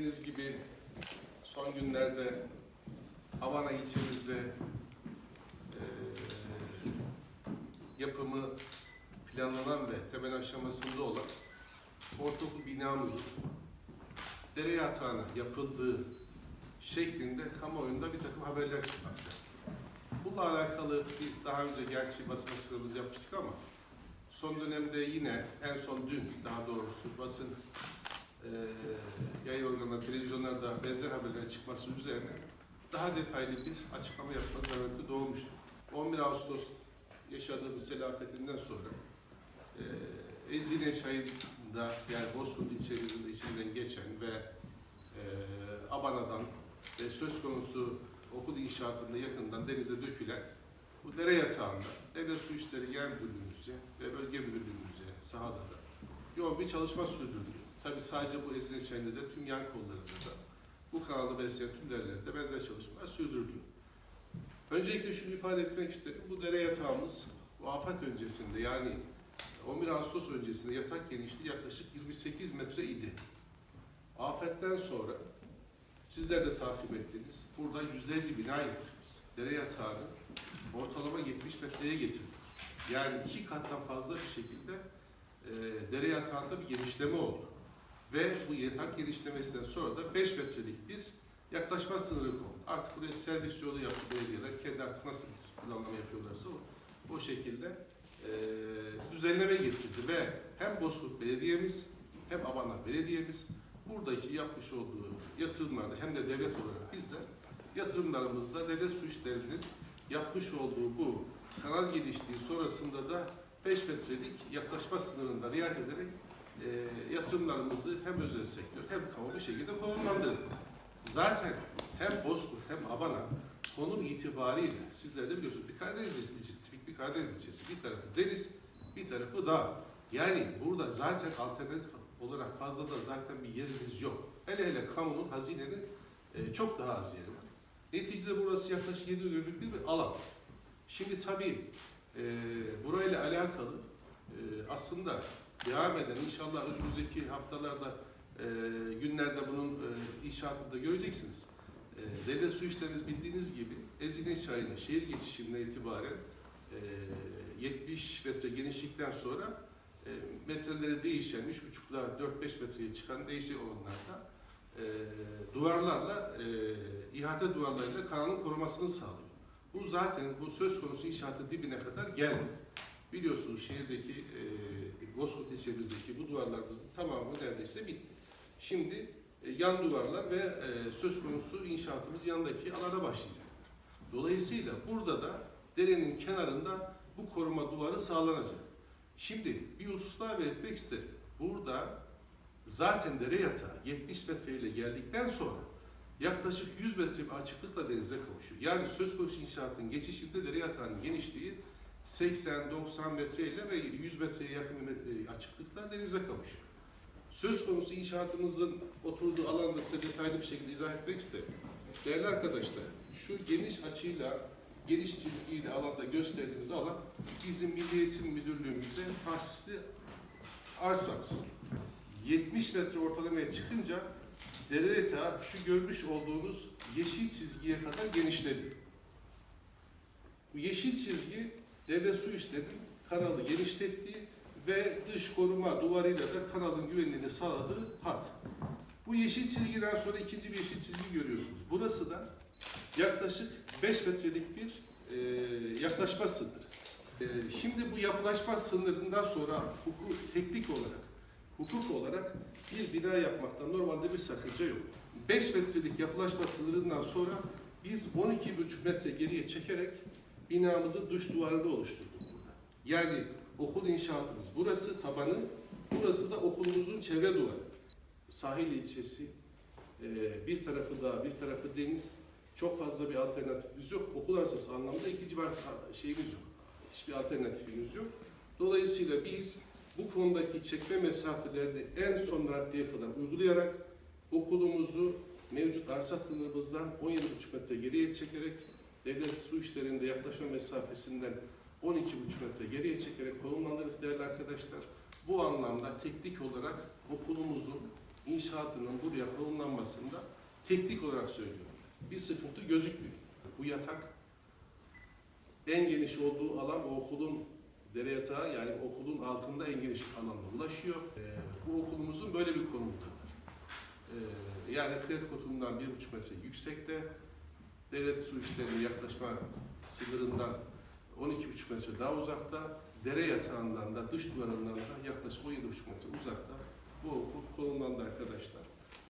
bildiğiniz gibi son günlerde Havana ilçemizde eee, yapımı planlanan ve temel aşamasında olan ortaokul binamızın dere yatağına yapıldığı şeklinde kamuoyunda bir takım haberler çıkmakta. Bununla alakalı biz daha önce gerçi basın açıklamamızı yapmıştık ama son dönemde yine en son dün daha doğrusu basın eee yayın organları, televizyonlarda benzer haberlerin çıkması üzerine daha detaylı bir açıklama yapma zarureti doğmuştu. 11 Ağustos yaşadığımız selafetinden sonra eee Ezine Çayı'nda yani Bozkurt ilçemizin içinden geçen ve eee Abana'dan ve söz konusu okul inşaatında yakından denize dökülen bu dere yatağında Devlet Su İşleri Genel Müdürlüğümüzce ve Bölge Müdürlüğümüzce sahada da yoğun bir çalışma sürdürülüyor. Tabii sadece bu Ezine Çayı'nda da tüm yan kollarında da bu kanalı besleyen tüm derelerde benzer çalışmalar sürdürülüyor. Öncelikle şunu ifade etmek isterim. Bu dere yatağımız bu afet öncesinde yani 11 Ağustos öncesinde yatak genişliği yaklaşık 28 metre idi. Afetten sonra sizler de takip ettiniz. Burada yüzlerce bina yıktık biz. Dere yatağını ortalama 70 metreye getirdik. Yani iki kattan fazla bir şekilde e, dere yatağında bir genişleme oldu. Ve bu yatak genişlemesinden sonra da 5 metrelik bir yaklaşma sınırı kondu. Artık buraya servis yolu yaptı belediyeler. Kendi artık nasıl planlama yapıyorlarsa o, o şekilde e, düzenleme getirdi ve hem Bozkurt Belediye'miz hem Abana Belediye'miz buradaki yapmış olduğu yatırımlarda hem de devlet olarak biz de yatırımlarımızda devlet su işlerinin yapmış olduğu bu kanal genişliği sonrasında da 5 metrelik yaklaşma sınırında riayet ederek e, yatırımlarımızı hem özel sektör hem kamu bir şekilde konumlandırdık. Zaten hem Bozkurt hem Abana konum itibariyle sizler de biliyorsunuz bir Karadeniz ilçesi, tipik bir Karadeniz ilçesi. Bir tarafı deniz, bir tarafı dağ. Yani burada zaten alternatif olarak fazla da zaten bir yerimiz yok. Hele hele kamunun, hazinenin e, çok daha az yeri var. Neticede burası yaklaşık 7 dönümlük bir alan. Şimdi tabii e, burayla alakalı e, aslında devam eden inşallah önümüzdeki haftalarda e, günlerde bunun e, inşaatını da göreceksiniz. E, devlet su işleriniz bildiğiniz gibi Ezine Çayı'nın şehir geçişinden itibaren e, 70 metre genişlikten sonra e, metreleri değişen 3,5'la 4-5 metreye çıkan değişik olanlarda e, duvarlarla e, ihate duvarlarıyla kanalın korumasını sağlıyor. Bu zaten bu söz konusu inşaatın dibine kadar geldi. Biliyorsunuz şehirdeki e, Bozkurt ilçemizdeki bu duvarlarımızın tamamı neredeyse bitti. Şimdi e, yan duvarlar ve e, söz konusu inşaatımız yandaki alana başlayacaklar. Dolayısıyla burada da derenin kenarında bu koruma duvarı sağlanacak. Şimdi bir husus belirtmek isterim. Burada zaten dere yatağı 70 metre ile geldikten sonra yaklaşık 100 metre bir açıklıkla denize kavuşuyor. Yani söz konusu inşaatın geçişinde dere yatağının genişliği 80-90 metre ile ve 100 metreye yakın metre- açıklıkla denize kavuşuyor. Söz konusu inşaatımızın oturduğu alanda size detaylı bir şekilde izah etmek isterim. Değerli arkadaşlar, şu geniş açıyla, geniş çizgiyle alanda gösterdiğimiz alan bizim Milli Eğitim Müdürlüğümüze tahsisli arsamız. 70 metre ortalamaya çıkınca dere şu görmüş olduğunuz yeşil çizgiye kadar genişledi. Bu yeşil çizgi devlet su işlerinin kanalı genişlettiği ve dış koruma duvarıyla da kanalın güvenliğini sağladığı hat. Bu yeşil çizgiden sonra ikinci bir yeşil çizgi görüyorsunuz. Burası da yaklaşık 5 metrelik bir e, yaklaşma sınırı. E, şimdi bu yapılaşma sınırından sonra hukuk, teknik olarak, hukuk olarak bir bina yapmaktan normalde bir sakınca yok. 5 metrelik yapılaşma sınırından sonra biz 12,5 metre geriye çekerek binamızı dış duvarını oluşturduk burada. Yani okul inşaatımız burası tabanı, burası da okulumuzun çevre duvarı. Sahil ilçesi, e, bir tarafı dağ, bir tarafı deniz. Çok fazla bir alternatifimiz yok. Okul arsası anlamında ikinci bir şeyimiz yok. Hiçbir alternatifimiz yok. Dolayısıyla biz bu konudaki çekme mesafelerini en son raddeye kadar uygulayarak okulumuzu mevcut arsa sınırımızdan 17,5 metre geriye çekerek devlet su işlerinde yaklaşma mesafesinden 12,5 metre geriye çekerek konumlandırdık değerli arkadaşlar. Bu anlamda teknik olarak okulumuzun inşaatının buraya konumlanması aşamasında teknik olarak söylüyorum. Bir sıkıntı gözükmüyor. Bu yatak en geniş olduğu alan o okulun dere yatağı yani okulun altında en geniş alana ulaşıyor. Ee, bu okulumuzun böyle bir konumunda var. Ee, yani kredi kotundan bir buçuk metre yüksekte, devlet su işlerine yaklaşma sınırından 12,5 metre daha uzakta, dere yatağından da dış duvarından da yaklaşık 17,5 metre uzakta bu okul konumlandı arkadaşlar.